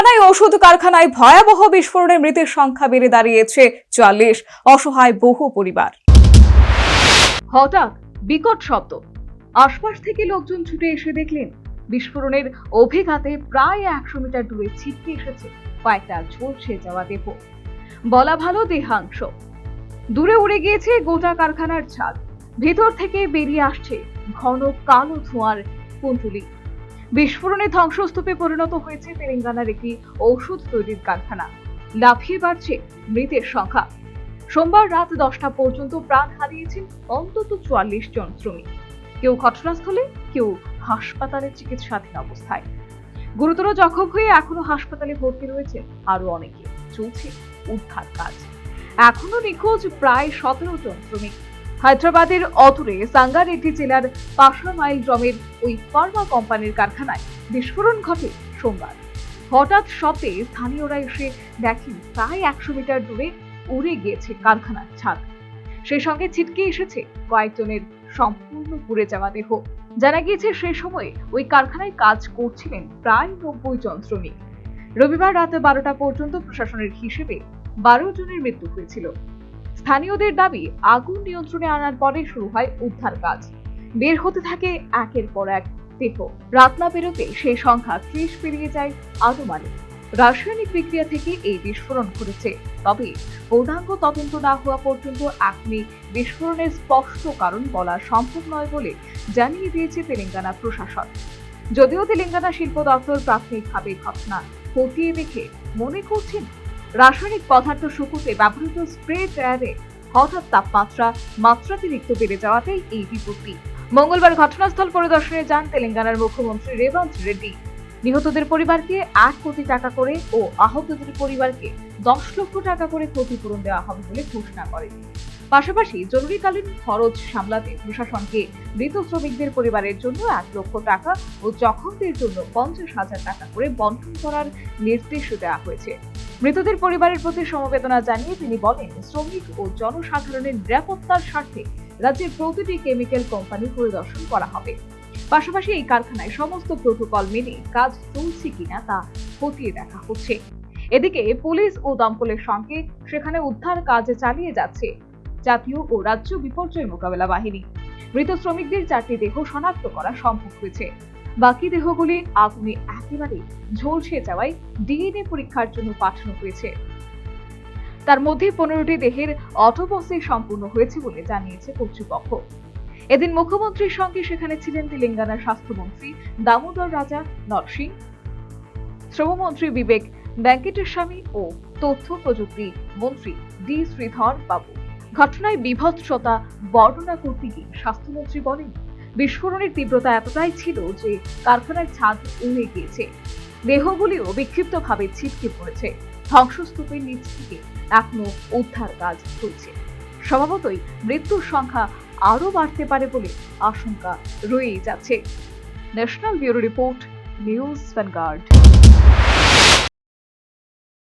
তেলেঙ্গানায় ওষুধ কারখানায় ভয়াবহ বিস্ফোরণে মৃতের সংখ্যা বেড়ে দাঁড়িয়েছে চুয়াল্লিশ। অসহায় বহু পরিবার। হঠাৎ বিকট শব্দ। আশপাশ থেকে লোকজন ছুটে এসে দেখলেন, বিস্ফোরণের অভিঘাতে প্রায় একশো মিটার দূরে ছিটকে এসেছে কয়েকটা ঝলসে যাওয়া দেহ। বলা ভালো দেহাংশ। দূরে উড়ে গিয়েছে গোটা কারখানার ছাদ। ভেতর থেকে বেরিয়ে আসছে ঘন কালো ধোঁয়ার কুণ্ডলি। বিস্ফোরণে ধ্বংসস্তূপে পরিণত হয়েছে তেলেঙ্গানার একটি ঔষধ তৈরির কারখানা। লাফিয়ে বাড়ছে মৃতের সংখ্যা। সোমবার রাত দশটা পর্যন্ত প্রাণ হারিয়েছেন অন্তত চুয়াল্লিশ জন শ্রমিক। কেউ ঘটনাস্থলে, কেউ হাসপাতালে চিকিৎসাধীন অবস্থায়। গুরুতর জখম হয়ে এখনও হাসপাতালে ভর্তি রয়েছে আরও অনেকে। চলছে উদ্ধার কাজ। এখনও নিখোঁজ প্রায় সতেরো জন শ্রমিক। হায়দ্রাবাদের অদূরে সাঙ্গারেড্ডি জেলার পাশামাইল গ্রামের ওই ফার্মা কোম্পানির কারখানায় বিস্ফোরণ ঘটে সোমবার। হঠাৎ শব্দে স্থানীয়রা এসে দেখেন প্রায় একশো মিটার দূরে উড়ে গিয়েছে কারখানার ছাদ। সেই সঙ্গে ছিটকে এসেছে কয়েকজনের সম্পূর্ণ পুড়ে যাওয়া দেহ। জানা গিয়েছে সে সময়ে ওই কারখানায় কাজ করছিলেন প্রায় নব্বই জন শ্রমিক। রবিবার রাতে বারোটা পর্যন্ত প্রশাসনের হিসেবে বারো জনের মৃত্যু হয়েছিল। স্থানীয়দের দাবি, আগুন নিয়ন্ত্রণে আনার পরে শুরু হয় উদ্ধার কাজ বের হতে থাকে একের পর এক দেহ। রাত না বেরোতে সেই সংখ্যা ত্রিশ পেরিয়ে যায় আনুমানিক। রাসায়নিক বিক্রিয়া থেকে এই বিস্ফোরণ ঘটেছে। তবে পূর্ণাঙ্গ তদন্ত না হওয়া পর্যন্ত এখনই বিস্ফোরণের স্পষ্ট কারণ বলা সম্ভব নয় বলে জানিয়ে দিয়েছে তেলেঙ্গানা প্রশাসন। যদিও তেলেঙ্গানা শিল্প দপ্তর প্রাথমিকভাবে ঘটনা খতিয়ে দেখে মনে করছেন রাসায়নিক পদার্থ শুকুতে ব্যবহৃত স্প্রে ড্রায়ারে হঠাৎ তাপমাত্রা মাত্রাতিরিক্ত বেড়ে যাওয়াতেই এই বিপত্তি। মঙ্গলবার ঘটনাস্থল পরিদর্শনে যান তেলেঙ্গানার মুখ্যমন্ত্রী রেবন্ত রেড্ডি। নিহতদের পরিবারকে এক কোটি টাকা করে ও আহতদের পরিবারকে দশ লক্ষ টাকা করে ক্ষতিপূরণ দেওয়া হবে বলে ঘোষণা করেন। পাশাপাশি জরুরিকালীন খরচ সামলাতে প্রশাসনকে মৃত শ্রমিকদের পরিবারের জন্য এক লক্ষ টাকা ও জখমদের জন্য পঞ্চাশ হাজার টাকা করে বন্টন করার নির্দেশ দেওয়া হয়েছে। মৃতদের পরিবারের প্রতি সমবেদনা জানিয়ে তিনি বলেন, শ্রমিক ও জনসাধারণের নিরাপত্তার স্বার্থে রাজ্যের প্রতিটি কেমিক্যাল কোম্পানি পরিদর্শন করা হবে। পাশাপাশি এই কারখানায় সমস্ত প্রোটোকল মেনে কাজ চলছে কিনা তা খতিয়ে দেখা হচ্ছে। এদিকে পুলিশ ও দমকলের সঙ্গে সেখানে উদ্ধার কাজ চালিয়ে যাচ্ছে জাতীয় ও রাজ্য বিপর্যয় মোকাবেলা বাহিনী। মৃত শ্রমিকদের চারটি দেহ শনাক্ত করা সম্ভব হয়েছে। বাকি দেহগুলি আগুনে একেবারে ঝলসে যাওয়ায় ডিএনএ পরীক্ষার জন্য পাঠানো হয়েছে। তার মধ্যে পনেরোটি দেহের অটোপসি সম্পূর্ণ হয়েছে বলে জানিয়েছে কর্তৃপক্ষ। এদিন মুখ্যমন্ত্রীর সঙ্গে সেখানে ছিলেন তেলেঙ্গানার স্বাস্থ্যমন্ত্রী দামোদর রাজা নরসিং শ্রমমন্ত্রী বিবেক ভেঙ্কটেস্বামী ও তথ্য প্রযুক্তি মন্ত্রী ডি শ্রীধর বাবু ঘটনায় বিভৎসতা বর্ণনা করতে গিয়ে স্বাস্থ্যমন্ত্রী বলেন বিস্ফোরণের তীব্রতা এতটাই ছিল যে কারখানার ছাদ উড়ে গিয়েছে। দেহগুলিও বিক্ষিপ্তভাবে ছিটকে পড়েছে। ধ্বংসস্তূপের নিচ থেকে এখনও উদ্ধার কাজ চলছে। স্বভাবতই মৃত্যুর সংখ্যা আরও বাড়তে পারে বলে আশঙ্কা রয়েই যাচ্ছে। National bureau report news Vanguard